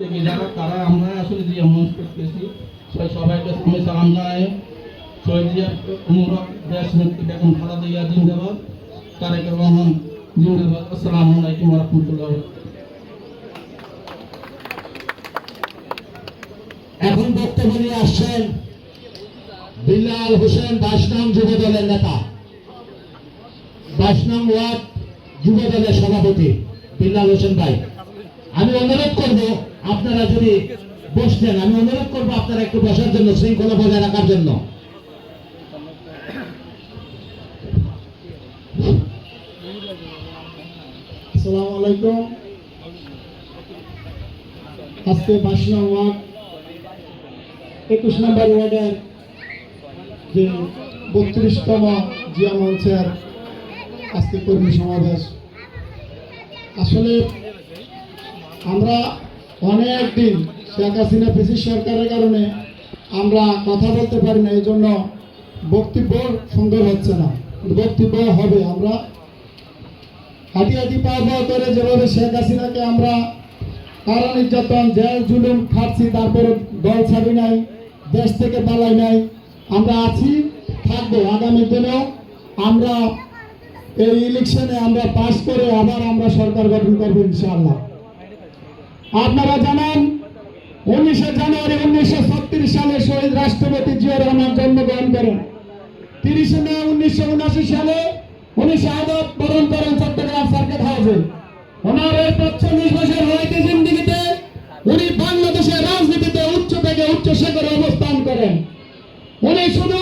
তারা আমরা আসলে যে মঞ্চ করতেছি, সবাই- সবাইকে আমি সালাম জানাই। এখন বক্তব্য নিয়ে আসছেন বিল্লাল হোসেন বাইশনাম যুব দলের নেতা। বাইশনাম ওয়ার্ড যুব দলের সভাপতি বিল্লাল হোসেন ভাই। আমি অনুরোধ করব আপনারা যদি বসতেন, আমি অনুরোধ করব আপনারা একটু বসার জন্য, শৃঙ্খলা বজায় রাখার জন্য। আলাইকুম। আজকে একুশ ওয়ার্ডের জিয়া আজকে আসলে আমরা অনেক দিন শেখ হাসিনা পিসি সরকারের কারণে আমরা কথা বলতে পারি না এই জন্য বক্তব্য সুন্দর হচ্ছে না। বক্তব্য হবে, আমরা হাঁটি হাঁটি পা পা করে যেভাবে শেখ হাসিনাকে আমরা কারা নির্যাতন জেল, জুলুম খাচ্ছি তারপরে দল ছাড়ি নাই, দেশ থেকে পালাই নাই, আমরা আছি, থাকব। আগামী দিনেও আমরা এই ইলেকশনে আমরা পাশ করে আবার আমরা সরকার গঠন করব ইনশাআল্লাহ। আপনারা জানেন, উনিশে জানুয়ারি উনিশশো ছত্রিশ সালে শহীদ রাষ্ট্রপতি জিয়া রহমান জন্মগ্রহণ করেন। তিরিশে মে উনিশশো উনাশি সালে উনি শাহাদত বরণ করেন চট্টগ্রাম সার্কিট হাউসে। ওনার এই পঁচল্লিশ বছর হইতে জিন্দিগিতে উনি বাংলাদেশের রাজনীতিতে উচ্চ থেকে উচ্চ শিখরে অবস্থান করেন। উনি শুধু